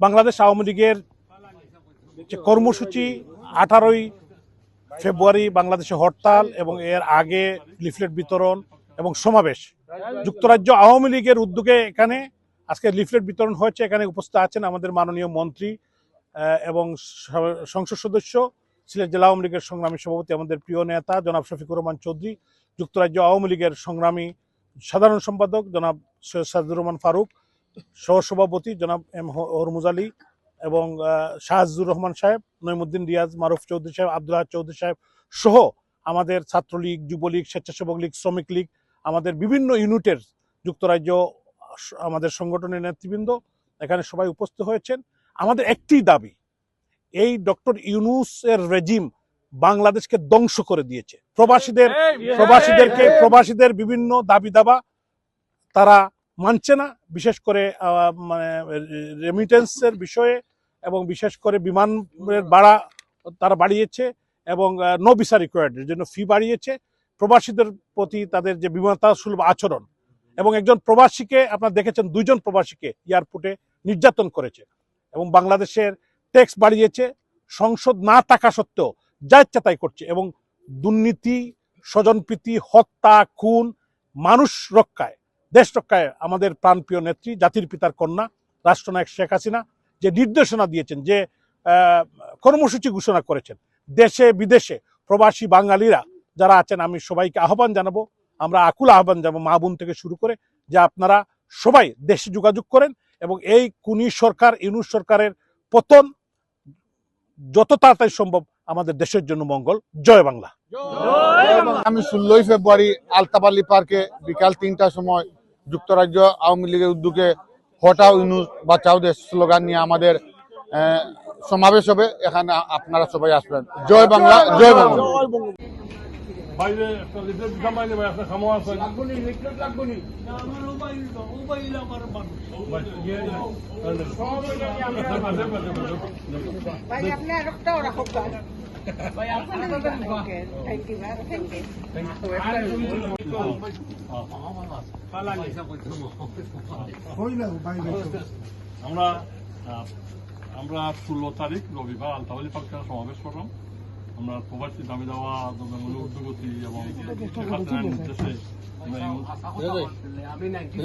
বাংলাদেশ আওয়ামী লীগের যে কর্মসূচি, আঠারোই ফেব্রুয়ারি বাংলাদেশে হরতাল এবং এর আগে লিফলেট বিতরণ এবং সমাবেশ। যুক্তরাজ্য আওয়ামী লীগের উদ্যোগে এখানে আজকে লিফলেট বিতরণ হয়েছে, এখানে উপস্থিত আছেন আমাদের মাননীয় মন্ত্রী এবং সংসদ সদস্য, সিলেট জেলা আওয়ামী লীগের সংগ্রামী সভাপতি আমাদের প্রিয় নেতা জনাব শফিকুর রহমান চৌধুরী, যুক্তরাজ্য আওয়ামী লীগের সংগ্রামী সাধারণ সম্পাদক জনাব সৈয়দ সাজুর রহমান ফারুক সহসভাপতি জনাব এম হরমুজ আলী এবং শাহজুর রহমান সাহেব নইমুদ্দিন রিয়াজ মারুফ চৌধুরী সাহেব আব্দুল হাদ চৌধুরী সাহেব সহ আমাদের ছাত্রলীগ যুবলীগ স্বেচ্ছাসেবক লীগ শ্রমিক লীগ আমাদের বিভিন্ন ইউনিটের যুক্তরাজ্য আমাদের সংগঠনের নেতৃবৃন্দ এখানে সবাই উপস্থিত হয়েছেন। আমাদের একটি দাবি এই ডক্টর ইউনুসের রেজিম বাংলাদেশকে ধ্বংস করে দিয়েছে। প্রবাসীদের প্রবাসীদেরকে প্রবাসীদের বিভিন্ন দাবি দাবা তারা মানছে না, বিশেষ করে মানে রেমিটেন্সের বিষয়ে এবং বিশেষ করে বিমানের ভাড়া তারা বাড়িয়েছে এবং নো ভিসা রিকোয়ার্ডের জন্য ফি বাড়িয়েছে। প্রবাসীদের প্রতি তাদের যে বিমানতা সুলভ আচরণ এবং একজন প্রবাসীকে, আপনারা দেখেছেন দুইজন প্রবাসীকে এয়ারপোর্টে নির্যাতন করেছে এবং বাংলাদেশের ট্যাক্স বাড়িয়েছে। সংসদ না থাকা সত্ত্বেও যা ইচ্ছা তাই করছে এবং দুর্নীতি, স্বজনপ্রীতি, হত্যা, খুন, মানুষ রক্ষায় দেশ রক্ষায় আমাদের প্রাণপ্রিয় নেত্রী, জাতির পিতার কন্যা, রাষ্ট্রনায়ক শেখ হাসিনা যে নির্দেশনা দিয়েছেন, যে কর্মসূচি ঘোষণা করেছেন, দেশে, বিদেশে প্রবাসী বাঙালিরা যারা আছেন, আমি সবাইকে আহ্বান জানাব। আমরা আকুল আহ্বান জানাব মা বোন থেকে শুরু করে যে আপনারা সবাই দেশে যোগাযোগ করেন এবং এই কুনি সরকার, ইউনুস সরকারের পতন যত তাড়াতাড়ি সম্ভব আমাদের দেশের জন্য মঙ্গল। জয় বাংলা। আমি ষোলোই ফেব্রুয়ারি আলতাপালি পার্কে বিকাল তিনটার সময় যুক্তরাজ্য আওয়ামী লীগের উদ্যোগে হটাও ইউনুস বাঁচাও দেশ স্লোগান নিয়ে আমাদের আহ, সমাবেশ হবে। এখানে আপনারা সবাই আসবেন। জয় বাংলা জয় বাংলা। বাইরে একটা লিফলেট দিতাম বাইরে ভাই একটা খামো আছে। ভাই আপনি আরেকটাও রাখো গান ভাই। আপনার থ্যাংক ইউ থ্যাংক ইউ আমরা আহ, আমরা ষোলো তারিখ রবিবার আলতাবালি পার্কে সমাবেশ করলাম আমরা প্রবাসী দাবি দেওয়া উদ্যোগতি এবং আমরা আমি নাইনটি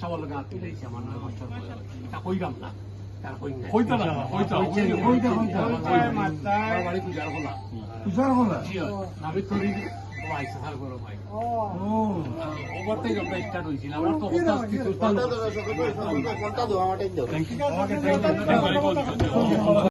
সব লগা তুলেছি আমার নাম তা না আমি তোর আমার তো